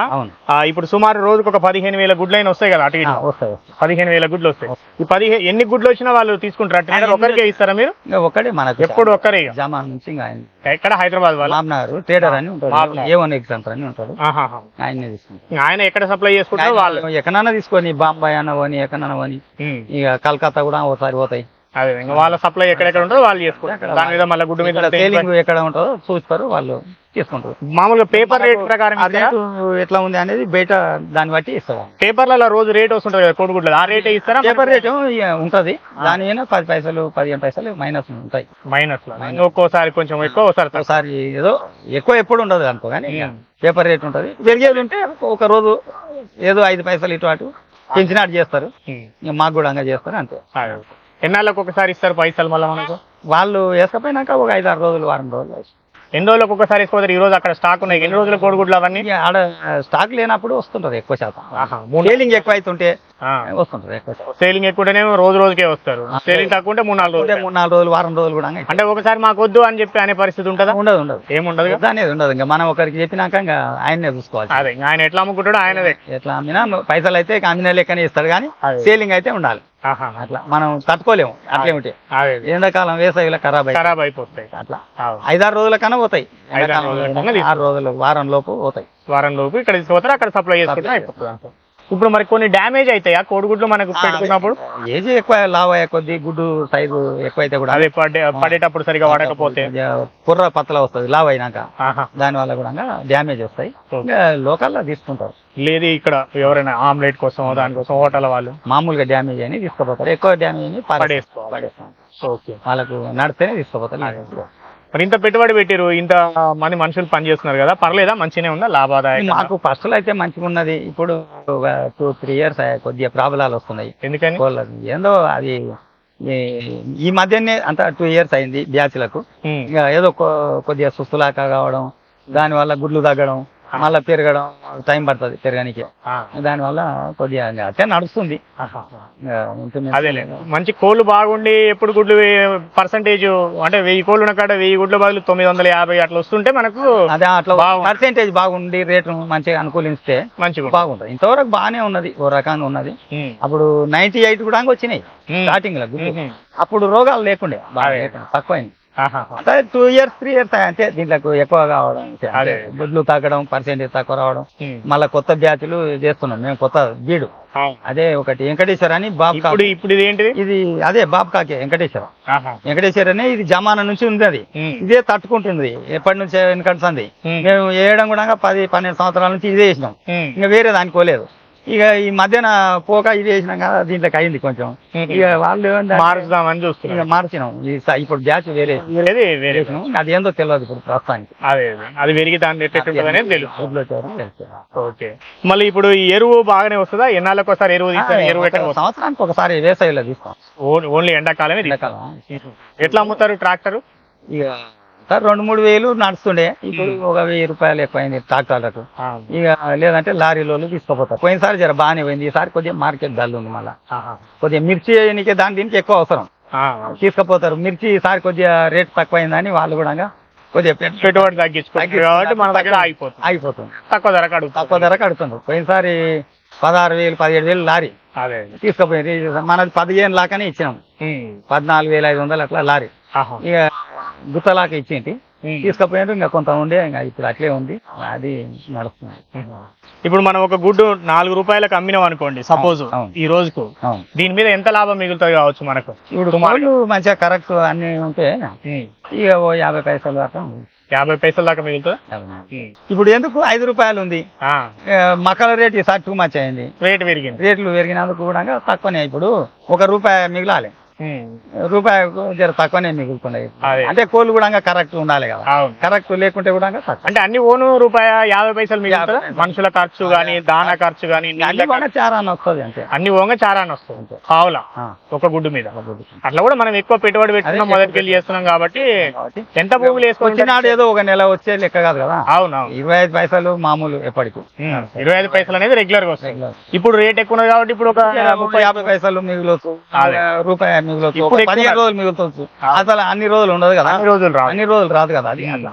ఇప్పుడు సుమారు రోజుకు ఒక పదిహేను వేల గుడ్లు అయినా వస్తాయి కదా అటు వస్తాయి. పదిహేను వేల గుడ్లు వస్తాయి. ఈ పదిహేను ఎన్ని గుడ్లు వచ్చినా వాళ్ళు తీసుకుంటారా. ట్రేడర్ ఒక్కరికే ఇస్తారా మీరు? ఒక్కడే మనకు ఎప్పుడు ఒక్కరే నుంచి ఆయన. ఎక్కడ? హైదరాబాద్ వాళ్ళు? మామనార్ ట్రేడర్ అని. ఏ వన్ ఎగ్జాంపల్ అని తీసుకుంటాం ఆయన ఎక్కడ సప్లై చేసుకుంటారో వాళ్ళు. ఎక్కడన్నా తీసుకొని బాంబాయి అన్న ఎక్కడన్నా ఉమ్. ఇక కలకత్తా కూడా ఒకసారి పోతాయి. అదే వాళ్ళ సప్లై ఎక్కడెక్కడ ఉంటుందో వాళ్ళు చేసుకుంటారు దాని మీద మళ్ళీ గుడ్డు మీద సేలింగ్ ఎక్కడ ఉంటుందో చూస్తారు వాళ్ళు తీసుకుంటారు మామూలుగా పేపర్ రేట్ ప్రకారం ఎట్లా ఉంది అనేది బయట దాన్ని బట్టి ఇస్తారు పేపర్లలో రోజు రేట్ వస్తుంటది కదా కోడిగుడ్లు. ఆ రేటే ఇస్తారా? పేపర్ రేటు ఉంటది. దాని మీద పది పైసలు పదిహేను పైసలు మైనస్ ఉంటాయి. మైనస్ ఒక్కోసారి కొంచెం ఎక్కువ ఒకసారి ఏదో ఎక్కువ ఎప్పుడు ఉండదు అనుకో కానీ ఉమ్. పేపర్ రేట్ ఉంటది. పెరిగేది ఉంటే ఒక రోజు ఏదో ఐదు పైసలు ఇటు అటు పెంచినట్టు చేస్తారు. ఇక మాకు కూడా అంగా చేస్తారు అంతే. ఎన్నాళ్ళకి ఒకసారి ఇస్తారు పైసలు మళ్ళీ మనకు? వాళ్ళు వేసుకపోయినాక ఒక ఐదు ఆరు రోజులు వారం రోజులు ఎన్ని రోజులకు ఒకసారి వేసుకోతారు ఈ రోజు అక్కడ స్టాక్ ఉన్నాయి. ఎన్ని రోజుల కోడిగుడ్లు అవన్నీ? ఆడ స్టాక్ లేనప్పుడు వస్తుంటది ఎక్కువ శాతం. ఆహా, మూడు ఎక్కువ అవుతుంటే ఎక్కువ శాతం. సేలింగ్ ఎక్కువ ఉంటేనే రోజు రోజుకే వస్తారు. సేలింగ్ తక్కువ ఉంటే మూడు నాలుగు రోజులు మూడు నాలుగు రోజులు వారం రోజులు కూడా. అంటే ఒకసారి మాకు వద్దు అని చెప్పి అనే పరిస్థితి ఉంటుందా? ఉండదు ఉండదు. ఏముండదు అనేది ఉండదు. ఇంకా మనం ఒకరికి చెప్పినాక ఇంకా ఆయన్నే చూసుకోవాలి. అదే ఆయన ఎట్లా అమ్ముకుంటాడో ఆయనదే. ఎట్లా అమ్మినా పైసలు అయితే అమ్మిన లెక్కనే ఇస్తాడు కానీ. సేలింగ్ అయితే ఉండాలి. అట్లా మనం తట్టుకోలేము. అట్లే ఉంటే అదే ఎండాకాలం వేసవిలో ఖరాబ్ ఖరాబ్ అయిపోతాయి. అట్లా. ఐదారు రోజుల కన్నా పోతాయి. ఆరు రోజులు వారం లోపు పోతాయి. వారం లోపు ఇక్కడ తీసుకుపోతారు అక్కడ సప్లై చేసుకుంటే అయిపోతుంది. ఇప్పుడు మరి కొన్ని డ్యామేజ్ అవుతాయి ఆ కోడిగుడ్లు మనకు పెట్టుకున్నప్పుడు? ఏజ్ ఎక్కువ లావ్ అయ్యే కొద్ది గుడ్డు సైజు ఎక్కువ అయితే కూడా అదే పడే పడేటప్పుడు సరిగా వాడకపోతే. కుర్ర పతల వస్తుంది లావ్ అయినాక. ఆహా. దాని వల్ల కూడా డ్యామేజ్ వస్తాయి. ఇంకా లోకల్లో తీసుకుంటారు. లేదు ఇక్కడ ఎవరైనా ఆమ్లెట్ కోసం దానికోసం హోటల్ వాళ్ళు మామూలుగా డ్యామేజ్ అని తీసుకుపోతారు. ఎక్కువ డ్యామేజ్ అని. పడేసుకోవాలి. పడేస్తాం ఓకే. వాళ్ళకు నడితేనే తీసుకుపోతారు మరి ఇంత పెట్టుబడి పెట్టిరు ఇంత మంది మనుషులు పని చేస్తున్నారు కదా పర్లేదా? మంచిగానే ఉందా? లాభాదాయక. మాకు ఫస్ట్ అయితే మంచిగా ఉన్నది ఇప్పుడు టూ త్రీ ఇయర్స్ కొద్దిగా ప్రాబ్లాలు వస్తున్నాయి. ఎందుకని? ఏందో అది ఈ- మధ్యనే అంత టూ ఇయర్స్ అయింది బ్యాచ్లకు. ఏదో కొద్దిగా సుస్తులాక కావడం దానివల్ల గుడ్లు తగ్గడం మళ్ళీ పెరగడం టైం పడుతుంది పెరగడానికి. దానివల్ల కొద్దిగా అట్టే నడుస్తుంది. అదేలే మంచి కోళ్ళు బాగుండి ఎప్పుడు గుడ్లు పర్సంటేజ్ అంటే వెయ్యి కోళ్ళు ఉన్న కాడ వెయ్యి గుడ్ల బదులు తొమ్మిది వందల యాభై అట్లా వస్తుంటే మనకు అదే అట్లా. పర్సెంటేజ్ బాగుండి రేటు మంచిగా అనుకూలిస్తే మంచిగా బాగుంటుంది ఇంతవరకు బాగానే ఉన్నది ఓ రకంగా ఉన్నది. అప్పుడు నైన్టీ ఎయిట్ కూడా వచ్చినాయి. స్టార్టింగ్లో. అప్పుడు రోగాలు లేకుండే బాగా తక్కువైంది టూ ఇయర్స్ త్రీ ఇయర్స్ అంటే దీంట్లో ఎక్కువ కావడం. గుడ్లు తగ్గడం పర్సెంటేజ్ తక్కువ రావడం. మళ్ళీ కొత్త బ్యాచ్లు చేస్తున్నాం మేము కొత్త బీడు. అదే ఒకటి వెంకటేశ్వర అని బాబు ఇప్పుడు ఇప్పుడు ఇది ఏంటిది ఇది అదే బాబు కాకే వెంకటేశ్వర. వెంకటేశ్వర అనే ఇది జమానా నుంచి ఉంది అది. ఇదే తట్టుకుంటుంది ఎప్పటి నుంచి వెనకడుతుంది. మేము వేయడం కూడా పది పన్నెండు సంవత్సరాల నుంచి ఇదే వేసినాం ఉమ్. ఇంకా వేరే దానికి పోలేదు ఇక ఈ మధ్యన పోక ఇది వేసినాం కదా దీంట్లోకి అయింది కొంచెం. ఇక వాళ్ళు ఇక చూస్తున్నారు. మార్చినాం. ఇప్పుడు బ్యాచ్ వేరే వేరే అది ఏందో తెలియదు ఇప్పుడు ప్రస్తుతానికి. అదే అదే. పెరిగి దాన్ని. ఓకే. మళ్ళీ ఇప్పుడు ఈ ఎరువు బాగానే వస్తుందా? ఎన్నాళ్ళకి ఒకసారి ఎరువు ఎరువు సంవత్సరానికి ఒకసారి వేసవిలో తీస్తాం. ఓన్- ఓన్లీ ఎండాకాలమే. ఎండాకాలం. ఎట్లా అమ్ముతారు ట్రాక్టర్? ఇక సార్ రెండు మూడు వేలు నడుస్తుండే. ఇప్పుడు ఒక వెయ్యి రూపాయలు ఎక్కువైంది ట్రాక్టర్లకు. ఇక లేదంటే లారీలో తీసుకుపోతారు. పోయినసారి జర బాగానే పోయింది. ఈసారి కొద్దిగా మార్కెట్ డల్ ఉంది మళ్ళీ. కొద్దిగా మిర్చి వేయనీకే దాని దీనికి ఎక్కువ అవసరం. తీసుకుపోతారు. మిర్చి ఈసారి కొద్దిగా రేట్ తక్కువైందని వాళ్ళు కూడా కొద్దిగా పెట్టు- పెట్టుబడి. కాబట్టి మన దగ్గర ఆగిపోతుంది. ఆగిపోతుంది. తక్కువ ధరకు అడుగుతారు తక్కువ ధరకు పోయినసారి పదహారు వేలు పదిహేడు వేలు లారీ. అదే. తీసుకుపోయింది మనది పదిహేను లాకనే ఇచ్చినాం. పద్నాలుగు వేల ఐదు వందలు అట్లా లారీ. ఇక గుత్తలాక ఇచ్చేంటి. ఉమ్. తీసుకుపోయారు ఇంకా కొంత ఉండే ఇంకా ఇప్పుడు అట్లే ఉంది. అది నడుస్తుంది. ఇప్పుడు మనం ఒక గుడ్డు నాలుగు రూపాయలకు అమ్మినాం అనుకోండి సపోజ్. ఈ రోజుకు. దీని మీద ఎంత లాభం మిగులుతుంది కావచ్చు మనకు? ఇప్పుడు మంచిగా కరెక్ట్ అన్ని ఉంటే ఇక ఓ యాభై పైసలు ఉంది. యాభై పైసల దాకా మిగులుతుందా? యాభై. ఇప్పుడు ఎందుకు ఐదు రూపాయలు ఉంది? మక్కల రేట్ ఈసారి టూ మచ్ అయింది. రేట్ పెరిగింది. రేట్లు పెరిగినందుకు కూడా తక్కువనే ఇప్పుడు. ఒక రూపాయి మిగలాలి. రూపాయి జర తక్కువనే మిగులుతున్నాయి. అంటే కోళ్ళు కూడా కరెక్ట్ ఉండాలి కదా. కరెక్ట్ లేకుంటే కూడా అంటే అన్ని ఓను రూపాయ యాభై పైసలు మిగులుతుందా యాభై. మనుషుల ఖర్చు గాని దాన ఖర్చు గాని నీళ్ళ అన్ని కూడా ఖర్చు, చారా అని వస్తుంది అంతే. అన్ని ఓంగ చారాన్ని వస్తుంది పావులా ఆ, ఒక గుడ్డు మీద. అట్లా కూడా మనం ఎక్కువ పెట్టుబడి పెట్టుకున్నాం అదే. మొదటికి వెళ్ళి చేస్తున్నాం కాబట్టి ఎంత భూములు వేసుకోవచ్చు వచ్చినాడు ఏదో ఒక నెల వచ్చే లెక్క కాదు కదా. అవునవును ఇరవై ఐదు పైసలు మామూలు ఎప్పటికి. ఇరవై ఐదు పైసలు అనేది రెగ్యులర్గా వస్తాయి. ఇప్పుడు రేట్ ఎక్కువ కాబట్టి ఇప్పుడు ఒక ముప్పై యాభై పైసలు అదే. రూపాయి ఇప్పుడు ఒక పదిహేను రోజులు మిగులుతుంది. అసలు అన్ని రోజులు ఉండదు కదా? అన్ని రోజులు రావు అన్ని రోజులు రాదు కదా అది? అట్లా.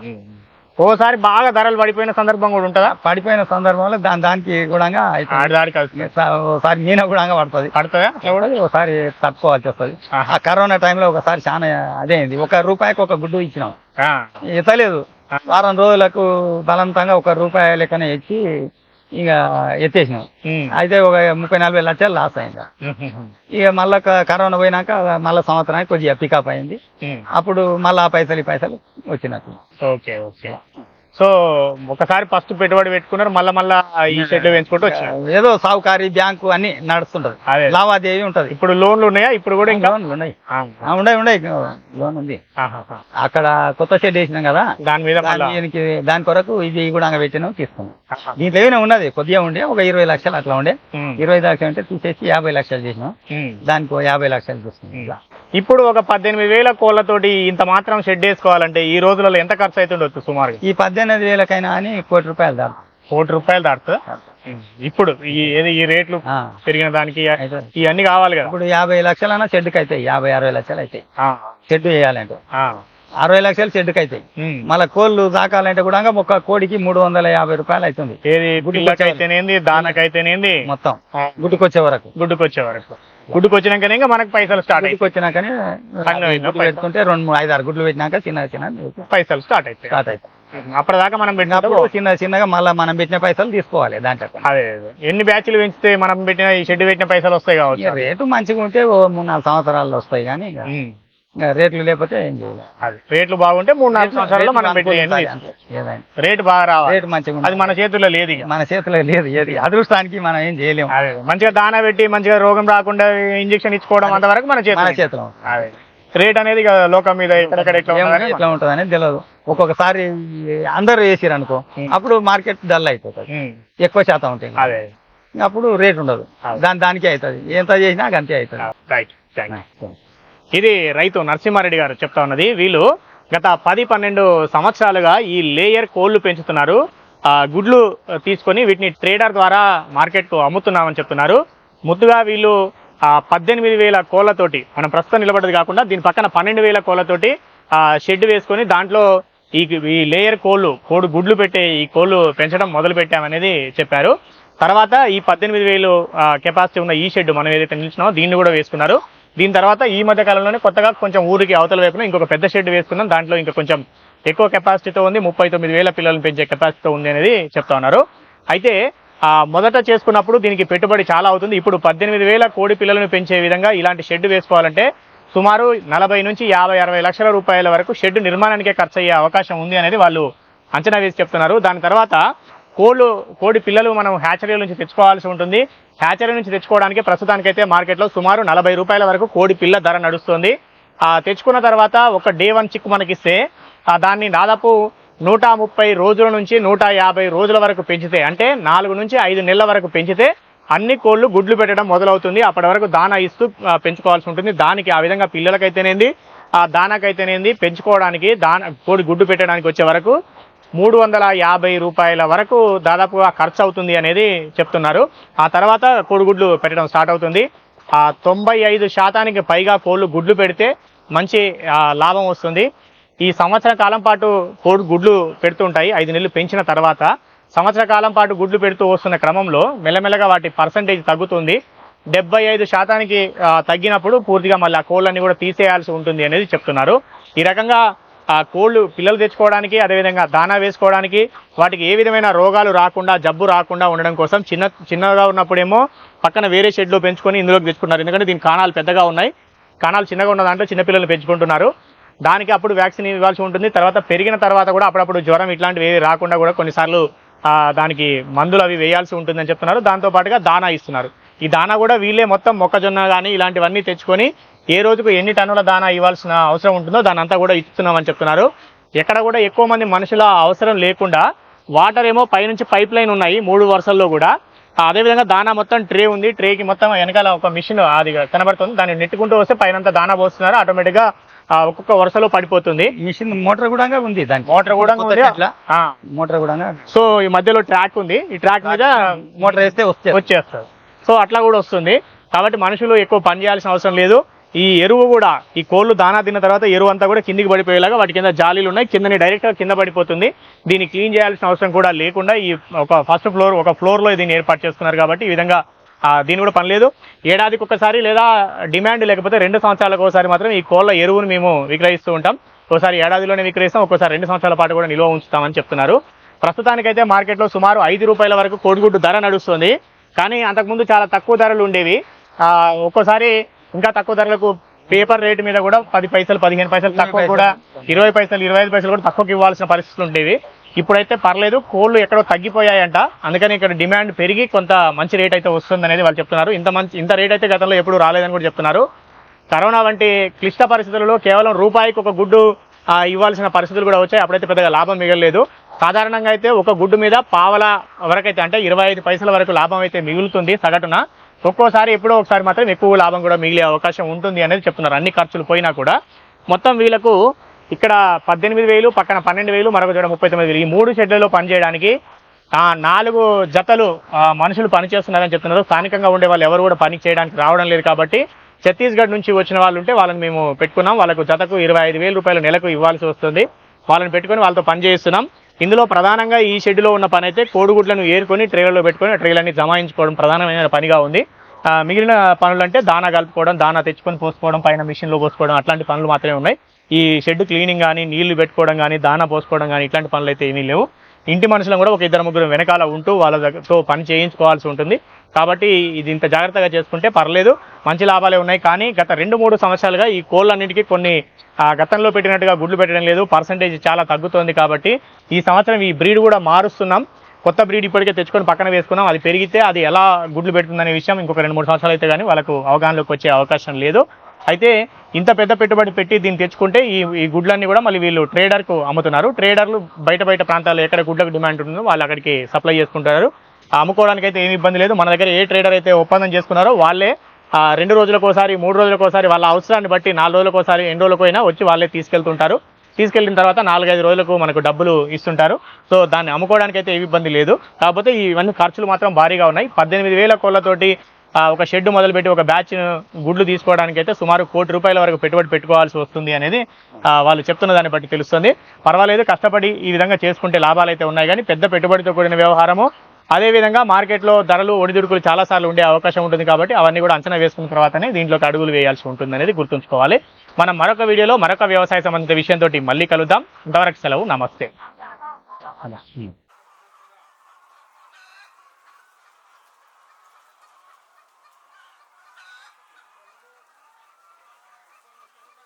ఓసారి బాగా ధరలు పడిపోయిన సందర్భం కూడా ఉంటుందా? పడిపోయిన సందర్భంలో దాని దానికి కూడా ఒకసారి మీన కూడా పడుతుంది. పడుతుందా? ఒకసారి తట్టుకోవాల్సి వస్తుంది. ఆ కరోనా టైంలో ఒకసారి చాలా అదే అయింది. ఒక రూపాయికి ఒక గుడ్డు ఇచ్చినాం. ఇతలేదు వారం రోజులకు బలవంతంగా ఒక రూపాయి లెక్కనే ఇచ్చి ఇక ఎత్తేసినాం. అయితే ఒక ముప్పై నలభై లక్షలు లాస్ అయింది. ఇక మళ్ళా కరోనా పోయినాక మళ్ళా సంవత్సరానికి కొద్దిగా పికప్ అయింది. అప్పుడు మళ్ళా ఆ పైసలు ఈ పైసలు వచ్చినట్టు ఓకే ఓకే సో ఒకసారి ఫస్ట్ పెట్టుబడి పెట్టుకున్నారు మళ్ళా మళ్ళా ఈ షెడ్ పెంచుకుంటూ వచ్చారు ఏదో సావుకారి బ్యాంకు అన్ని నడుస్తుంటది. అదే లావాదేవీ ఉంటది. ఇప్పుడు లోన్లు ఉన్నాయా? ఇప్పుడు కూడా ఇంకా? లోన్లు ఉన్నాయి. ఉన్నాయి ఉన్నాయి. లోన్ ఉంది. అక్కడ కొత్త షెడ్ వేసినాం కదా దాని మీద దాని కొరకు ఇది కూడా అంగ పెట్టినాం తీసుకున్నాం. దీంట్లో ఏమైనా ఉన్నది? కొద్దిగా ఉండే ఒక ఇరవై లక్షలు అట్లా ఉండే. ఇరవై లక్షలు అంటే తీసేసి యాభై లక్షలు చేసినాం. దానికి యాభై లక్షలు తీసుకున్నాం. ఇప్పుడు ఒక పద్దెనిమిది వేల కోళ్ళతోటి ఇంత మాత్రం షెడ్ వేసుకోవాలంటే ఈ రోజులలో ఎంత ఖర్చు అవుతుండొచ్చు సుమారుగా? ఈ పద్దెనిమిది వేలకైనా అని కోటి రూపాయలు దాకా కోటి రూపాయలు దాటుతుందా ఇప్పుడు ఈ ఏది ఈ రేట్లు పెరిగిన దానికి అయితే ఇవన్నీ కావాలి కదా. ఇప్పుడు యాభై లక్షలన్నా షెడ్కి అవుతాయి యాభై అరవై లక్షలు అవుతాయి ఆ. షెడ్ వేయాలంటే. ఆ. అరవై లక్షలు షెడ్కి అవుతాయి. మళ్ళీ కోళ్ళు దాకాలంటే కూడా ఒక కోడికి మూడు వందల యాభై రూపాయలు అవుతుంది ఏది గుడ్లకైతేనేంది దానకైతేనేంది? మొత్తం. గుడ్డుకొచ్చే వరకు. గుడ్డుకు వచ్చే వరకు. గుడ్డుకు వచ్చినాకనే ఇంకా మనకు పైసలు స్టార్ట్ గుడ్డుకు వచ్చినాకనే పెట్టుకుంటే రెండు మూడు ఐదు ఆరు గుడ్లు పెట్టినాక చిన్న చిన్న పైసలు స్టార్ట్ అవుతాయి స్టార్ట్ అవుతాయి అప్పటిదాకా మనం పెట్టినప్పుడు చిన్న చిన్నగా మళ్ళీ మనం పెట్టిన పైసలు తీసుకోవాలి దాంట్లో. అదే. ఎన్ని బ్యాచ్లు పెంచితే మనం పెట్టిన ఈ షెడ్ పెట్టిన పైసలు వస్తాయి కావచ్చు. రేటు మంచిగా ఉంటే మూడు నాలుగు సంవత్సరాలు వస్తాయి కానీ రేట్లు లేకపోతే ఏం చేయాలి. అది రేట్లు బాగుంటే మూడు నాలుగు సంవత్సరాల్లో మనం. ఏదైనా. రేటు బాగా రావాలి. రేటు మంచిగా అది. మన చేతుల్లో లేదు మన చేతిలో లేదు ఏది అదృష్టానికి మనం ఏం చేయలేము మంచిగా దానా పెట్టి మంచిగా రోగం రాకుండా ఇంజెక్షన్ ఇచ్చుకోవడం అంతవరకు మన మన చేతిలో ఉంది. అదే. రేట్ అనేది లోకం మీద ఎక్కడెక్కడ ఎట్లా ఉంటుంది అనేది తెలియదు ఒక్కొక్కసారి అందరూ వేసిరు అనుకో. అప్పుడు మార్కెట్ డల్ అయిపోతుంది. ఎక్కువ శాతం ఉంటాయి అదే. అప్పుడు రేట్ ఉండదు. దాని దానికే అవుతుంది. ఎంత చేసినా అంతే అవుతుంది. రైట్ ఇది రైతు నరసింహారెడ్డి గారు చెప్తా ఉన్నది. వీళ్ళు గత పది పన్నెండు సంవత్సరాలుగా ఈ లేయర్ కోళ్ళు పెంచుతున్నారు. గుడ్లు తీసుకొని వీటిని ట్రేడర్ ద్వారా మార్కెట్కు అమ్ముతున్నామని చెప్తున్నారు. ముద్దుగా వీళ్ళు పద్దెనిమిది వేల కోళ్ళతోటి మనం ప్రస్తుతం నిలబడేది కాకుండా దీని పక్కన పన్నెండు వేల కోళ్ళతోటి షెడ్ వేసుకొని దాంట్లో ఈ ఈ లేయర్ కోళ్ళు కోడి గుడ్లు పెట్టే ఈ కోళ్ళు పెంచడం మొదలు పెట్టామనేది చెప్పారు. తర్వాత ఈ పద్దెనిమిది వేలు కెపాసిటీ ఉన్న ఈ షెడ్ మనం ఏదైతే నిలిచినామో దీన్ని కూడా వేసుకున్నారు. దీని తర్వాత ఈ మధ్య కాలంలోనే కొత్తగా కొంచెం ఊరికి అవతల వైపున ఇంకొక పెద్ద షెడ్ వేసుకున్నాం. దాంట్లో ఇంకా కొంచెం ఎక్కువ కెపాసిటీతో ఉంది. ముప్పై తొమ్మిది వేల పిల్లల్ని పెంచే కెపాసిటీతో ఉంది అనేది చెప్తా ఉన్నారు. అయితే మొదట చేసుకున్నప్పుడు దీనికి పెట్టుబడి చాలా అవుతుంది. ఇప్పుడు పద్దెనిమిది వేల కోడి పిల్లలను పెంచే విధంగా ఇలాంటి షెడ్ వేసుకోవాలంటే సుమారు నలభై నుంచి యాభై అరవై లక్షల రూపాయల వరకు షెడ్ నిర్మాణానికే ఖర్చు అయ్యే అవకాశం ఉంది అనేది వాళ్ళు అంచనా వేసి చెప్తున్నారు. దాని తర్వాత కోళ్ళు కోడి పిల్లలు మనం హ్యాచరీల నుంచి తెచ్చుకోవాల్సి ఉంటుంది. హ్యాచరీ నుంచి తెచ్చుకోవడానికి ప్రస్తుతానికైతే మార్కెట్లో సుమారు నలభై రూపాయల వరకు కోడి పిల్ల ధర నడుస్తుంది. తెచ్చుకున్న తర్వాత ఒక డే వన్ చిక్ మనకిస్తే దాన్ని దాదాపు నూట ముప్పై రోజుల నుంచి నూట యాభై రోజుల వరకు పెంచితే అంటే నాలుగు నుంచి ఐదు నెలల వరకు పెంచితే అన్ని కోళ్ళు గుడ్లు పెట్టడం మొదలవుతుంది. అప్పటి వరకు దానా ఇస్తూ పెంచుకోవాల్సి ఉంటుంది. దానికి ఆ విధంగా పిల్లలకైతేనేంది ఆ దానాకైతేనేంది పెంచుకోవడానికి దాన కోడి గుడ్డు పెట్టడానికి వచ్చే వరకు మూడు వందల యాభై రూపాయల వరకు దాదాపుగా ఖర్చు అవుతుంది అనేది చెప్తున్నారు. ఆ తర్వాత కోడిగుడ్లు పెట్టడం స్టార్ట్ అవుతుంది. ఆ తొంభై ఐదు శాతానికి పైగా కోళ్ళు గుడ్లు పెడితే మంచి లాభం వస్తుంది. ఈ సంవత్సర కాలం పాటు కోడి గుడ్లు పెడుతుంటాయి. ఐదు నెలలు పెంచిన తర్వాత సంవత్సర కాలం పాటు గుడ్లు పెడుతూ వస్తున్న క్రమంలో మెల్లమెల్లగా వాటి పర్సంటేజ్ తగ్గుతుంది. డెబ్బై ఐదు శాతానికి తగ్గినప్పుడు పూర్తిగా మళ్ళీ ఆ కోళ్ళని కూడా తీసేయాల్సి ఉంటుంది అనేది చెప్తున్నారు. ఈ రకంగా ఆ కోళ్ళు పిల్లలు తెచ్చుకోవడానికి అదేవిధంగా దానా వేసుకోవడానికి వాటికి ఏ విధమైన రోగాలు రాకుండా జబ్బు రాకుండా ఉండడం కోసం చిన్న చిన్నగా ఉన్నప్పుడేమో పక్కన వేరే షెడ్లో పెంచుకొని ఇందులోకి తెచ్చుకున్నారు. ఎందుకంటే దీని కాణాలు పెద్దగా ఉన్నాయి. కాణాలు చిన్నగా ఉన్న దాంట్లో చిన్నపిల్లలు పెంచుకుంటున్నారు. దానికి అప్పుడు వ్యాక్సిన్ ఇవ్వాల్సి ఉంటుంది. తర్వాత పెరిగిన తర్వాత కూడా అప్పుడప్పుడు జ్వరం ఇట్లాంటివి ఏవి రాకుండా కూడా కొన్నిసార్లు దానికి మందులు అవి వేయాల్సి ఉంటుందని చెప్తున్నారు. దాంతో పాటుగా దానా ఇస్తున్నారు. ఈ దానా కూడా వీళ్ళే మొత్తం మొక్కజొన్న కానీ ఇలాంటివన్నీ తెచ్చుకొని ఏ రోజుకు ఎన్ని టన్నుల దానా ఇవ్వాల్సిన అవసరం ఉంటుందో దాని అంతా కూడా ఇస్తున్నామని చెప్తున్నారు. ఎక్కడ కూడా ఎక్కువ మంది మనుషుల అవసరం లేకుండా వాటర్ ఏమో పైనుంచి పైప్ లైన్ ఉన్నాయి మూడు వరుసల్లో కూడా. అదేవిధంగా దానా మొత్తం ట్రే ఉంది ట్రేకి మొత్తం వెనకాల ఒక మిషన్ అది కనబడుతుంది. దాన్ని నెట్టుకుంటూ వస్తే పైనంతా దానా పోస్తున్నారు ఆటోమేటిక్గా ఒక్కొక్క వరుసలో పడిపోతుంది. మిషన్ మోటార్ కూడా ఉంది దానికి. మోటార్ కూడా మోటార్ కూడా సో ఈ మధ్యలో ట్రాక్ ఉంది. ఈ ట్రాక్ మీద మోటార్ వస్తే వచ్చేస్తారు సో అట్లా కూడా వస్తుంది. కాబట్టి మనుషులు ఎక్కువ పని చేయాల్సిన అవసరం లేదు. ఈ ఎరువు కూడా ఈ కోళ్ళు దానా తిన్న తర్వాత ఎరువు అంతా కూడా కిందికి పడిపోయేలాగా వాటి కింద జాలీలు ఉన్నాయి. కిందని డైరెక్ట్గా కింద పడిపోతుంది. దీన్ని క్లీన్ చేయాల్సిన అవసరం కూడా లేకుండా ఈ ఒక ఫస్ట్ ఫ్లోర్ ఒక ఫ్లోర్లో దీన్ని ఏర్పాటు చేస్తున్నారు కాబట్టి ఈ విధంగా దీని కూడా పని లేదు. ఏడాదికి ఒకసారి లేదా డిమాండ్ లేకపోతే రెండు సంవత్సరాలకు ఒకసారి మాత్రం ఈ కోళ్ళ ఎరువును మేము విక్రయిస్తూ ఉంటాం. ఒకసారి ఏడాదిలోనే విక్రయిస్తాం ఒక్కోసారి రెండు సంవత్సరాల పాటు కూడా నిల్వ ఉంచుతామని చెప్తున్నారు. ప్రస్తుతానికైతే మార్కెట్లో సుమారు ఐదు రూపాయల వరకు కోడిగుడ్డు ధర నడుస్తుంది. కానీ అంతకుముందు చాలా తక్కువ ధరలు ఉండేవి. ఒక్కోసారి ఇంకా తక్కువ ధరలకు పేపర్ రేటు మీద కూడా పది పైసలు పదిహేను పైసలు తక్కువ కూడా ఇరవై పైసలు ఇరవై ఐదు పైసలు కూడా తక్కువకి ఇవ్వాల్సిన పరిస్థితులు ఉండేవి. ఇప్పుడైతే పర్లేదు కోళ్ళు ఎక్కడో తగ్గిపోయాయంట. అందుకని ఇక్కడ డిమాండ్ పెరిగి కొంత మంచి రేట్ అయితే వస్తుంది అనేది వాళ్ళు చెప్తున్నారు. ఇంత మంచి ఇంత రేట్ అయితే గతంలో ఎప్పుడు రాలేదని కూడా చెప్తున్నారు. కరోనా వంటి క్లిష్ట పరిస్థితులలో కేవలం రూపాయికి ఒక గుడ్డు ఇవ్వాల్సిన పరిస్థితులు కూడా వచ్చాయి. అప్పుడైతే పెద్దగా లాభం మిగలలేదు. సాధారణంగా అయితే ఒక గుడ్డు మీద పావల వరకైతే అంటే ఇరవై ఐదు పైసల వరకు లాభం అయితే మిగులుతుంది సగటున. ఒక్కోసారి ఎప్పుడో ఒకసారి మాత్రం ఎక్కువ లాభం కూడా మిగిలే అవకాశం ఉంటుంది అనేది చెప్తున్నారు. అన్ని ఖర్చులు పోయినా కూడా మొత్తం వీళ్ళకు ఇక్కడ పద్దెనిమిది వేలు పక్కన పన్నెండు వేలు మరొక చోట ముప్పై తొమ్మిది వేలు. ఈ మూడు షెడ్లలో పనిచేయడానికి నాలుగు జతలు మనుషులు పనిచేస్తున్నారని చెప్తున్నారు. స్థానికంగా ఉండే వాళ్ళు ఎవరు కూడా పని చేయడానికి రావడం లేదు కాబట్టి ఛత్తీస్గఢ్ నుంచి వచ్చిన వాళ్ళు ఉంటే వాళ్ళని మేము పెట్టుకున్నాం. వాళ్ళకు జతకు ఇరవై ఐదు వేల రూపాయలు నెలకు ఇవ్వాల్సి వస్తుంది. వాళ్ళని పెట్టుకొని వాళ్ళతో పని చేయిస్తున్నాం. ఇందులో ప్రధానంగా ఈ షెడ్లో ఉన్న పని అయితే కోడిగుడ్లను ఏరుకొని ట్రైలర్లో పెట్టుకొని ట్రైలర్ని జమాయించుకోవడం ప్రధానమైన పనిగా ఉంది. మిగిలిన పనులు అంటే దానా కలుపుకోవడం దానా తెచ్చుకొని పోసుకోవడం పైన మిషన్లో పోసుకోవడం అట్లాంటి పనులు మాత్రమే ఉన్నాయి. ఈ షెడ్ క్లీనింగ్ కానీ నీళ్ళు పెట్టుకోవడం కానీ దానా పోసుకోవడం కానీ ఇట్లాంటి పనులు అయితే ఏమీ లేవు. ఇంటి మనుషులను కూడా ఒక ఇద్దరు ముగ్గురు వెనకాల ఉంటూ వాళ్ళ దగ్గరతో పని చేయించుకోవాల్సి ఉంటుంది. కాబట్టి ఇది ఇంత జాగ్రత్తగా చేసుకుంటే పర్లేదు మంచి లాభాలే ఉన్నాయి. కానీ గత రెండు మూడు సంవత్సరాలుగా ఈ కోళ్ళన్నిటికీ కొన్ని గతంలో పెట్టినట్టుగా గుడ్లు పెట్టడం లేదు. పర్సంటేజ్ చాలా తగ్గుతోంది కాబట్టి ఈ సంవత్సరం ఈ బ్రీడ్ కూడా మారుస్తున్నాం. కొత్త బ్రీడ్ ఇప్పటికే తెచ్చుకొని పక్కన వేసుకున్నాం. అది పెరిగితే అది ఎలా గుడ్లు పెడుతుందనే విషయం ఇంకొక రెండు మూడు సంవత్సరాలు అయితే కానీ వాళ్ళకు అవగాహనలోకి వచ్చే అవకాశం లేదు. అయితే ఇంత పెద్ద పెట్టుబడి పెట్టి దీన్ని తెచ్చుకుంటే ఈ ఈ గుడ్లన్నీ కూడా మళ్ళీ వీళ్ళు ట్రేడర్కు అమ్ముతున్నారు. ట్రేడర్లు బయట బయట ప్రాంతాల్లో ఎక్కడ గుడ్లకు డిమాండ్ ఉంటుందో వాళ్ళు అక్కడికి సప్లై చేసుకుంటారు. అమ్ముకోవడానికి అయితే ఏమి ఇబ్బంది లేదు. మన దగ్గర ఏ ట్రేడర్ అయితే ఒప్పందం చేసుకున్నారో వాళ్ళే రెండు రోజులకోసారి మూడు రోజులకోసారి వాళ్ళ అవసరాన్ని బట్టి నాలుగు రోజులకోసారి ఎన్ని రోజులకైనా వచ్చి వాళ్ళే తీసుకెళ్తుంటారు. తీసుకెళ్ళిన తర్వాత నాలుగైదు రోజులకు మనకు డబ్బులు ఇస్తుంటారు. సో దాన్ని అమ్ముకోవడానికి అయితే ఏ ఇబ్బంది లేదు. కాకపోతే ఇవన్నీ ఖర్చులు మాత్రం భారీగా ఉన్నాయి. పద్దెనిమిది వేల కోళ్ళతోటి ఒక షెడ్ మొదలుపెట్టి ఒక బ్యాచ్ గుడ్లు తీసుకోవడానికి అయితే సుమారు కోటి రూపాయల వరకు పెట్టుబడి పెట్టుకోవాల్సి వస్తుంది అనేది వాళ్ళు చెప్తున్న దాన్ని బట్టి తెలుస్తుంది. పర్వాలేదు కష్టపడి ఈ విధంగా చేసుకుంటే లాభాలు అయితే ఉన్నాయి కానీ పెద్ద పెట్టుబడితో కూడిన వ్యవహారము అదేవిధంగా మార్కెట్లో ధరలు ఒడిదుడుకులు చాలా సార్లు ఉండే అవకాశం ఉంటుంది కాబట్టి అవన్నీ కూడా అంచనా వేసుకున్న తర్వాతనే దీంట్లోకి అడుగులు వేయాల్సి ఉంటుంది అనేది గుర్తుంచుకోవాలి. మనం మరొక వీడియోలో మరొక వ్యవసాయ సంబంధిత విషయంతో మళ్ళీ కలుద్దాం. ఇంతవరకు సెలవు నమస్తే.